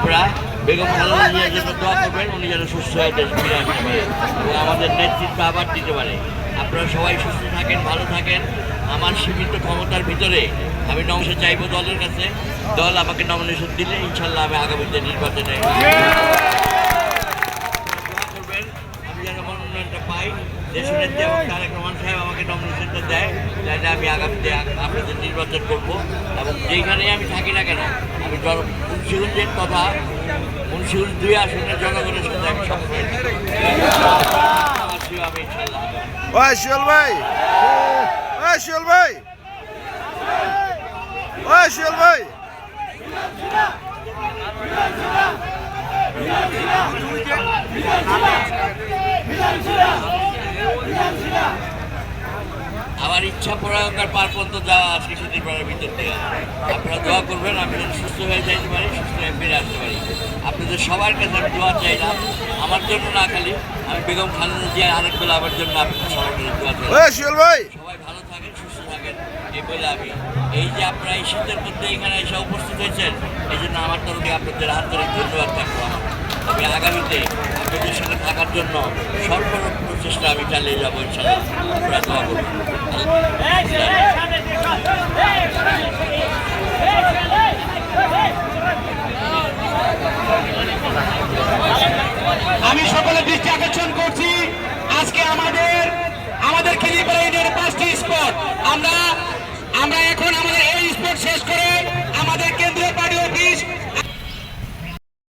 আপনারা বেগম খালেদা জিয়ার জন্য দোয়া করবেন, উনি যেন সুস্থ হয়ে দেশ এবং আমাদের নেতৃত্ব আবার দিতে পারে। আপনারা সবাই সুস্থ থাকেন, ভালো থাকেন। আমার সীমিত ক্ষমতার ভিতরে আমি নমসে চাইব দলের কাছে। দল আমাকে নমিনেশন দিলে ইনশাল্লাহ আমি আগামীতে নির্বাচনে দোয়া করবেন আমি যেন পাই। দেশনেত্রী এবং তারেক রহমান আমাকে নমিনেশনটা দেয় তাহলে আমি আগামীতে আপনাদের নির্বাচন করব, এবং যেইখানে আমি থাকি না কেন, আমি জন- মুন্সিগঞ্জের তথা মুন্সিগঞ্জ দুই আসনের জনগণের সাথে আমি সবসময় আমি ইনশাল্লাহ ভাই। ওই শিয়াল ভাই। ওই শিয়াল ভাই। আমার ইচ্ছা প্রয়োগকার পারপন্ত যাওয়া শিশুদের পাড়ার ভিতর থেকে। আপনারা দোয়া করবেন আমি যেন সুস্থ হয়ে যাইতে পারি সুস্থ হয়ে ফিরে আসতে পারি। আপনাদের সবার কাছে আমি দোয়া চাইলাম আমার জন্য না খালি আমি বেগম খালেদা জিয়া আরেক বেলা আমার জন্য আপনাদের সবার কাছে দোয়া চাই সবাই ভালো থাকেন সুস্থ থাকেন এই বলে আমি। এই যে আপনারা এই শীতের মধ্যে এখানে এসে উপস্থিত হয়েছেন এই জন্য আমার তরফে আপনাদের আন্তরিক ধন্যবাদ থাকব আমার আমি আগামীতে আপনাদের সাথে থাকার জন্য সর্বরূপ প্রচেষ্টা আমি চালিয়ে যাব ইনশাল্লাহ আপনারা দোয়া আমি সকলের দৃষ্টি আকর্ষণ করছি। আজকে আমাদের আমাদের খিলিপাড়া পাঁচটি স্পট। আমরা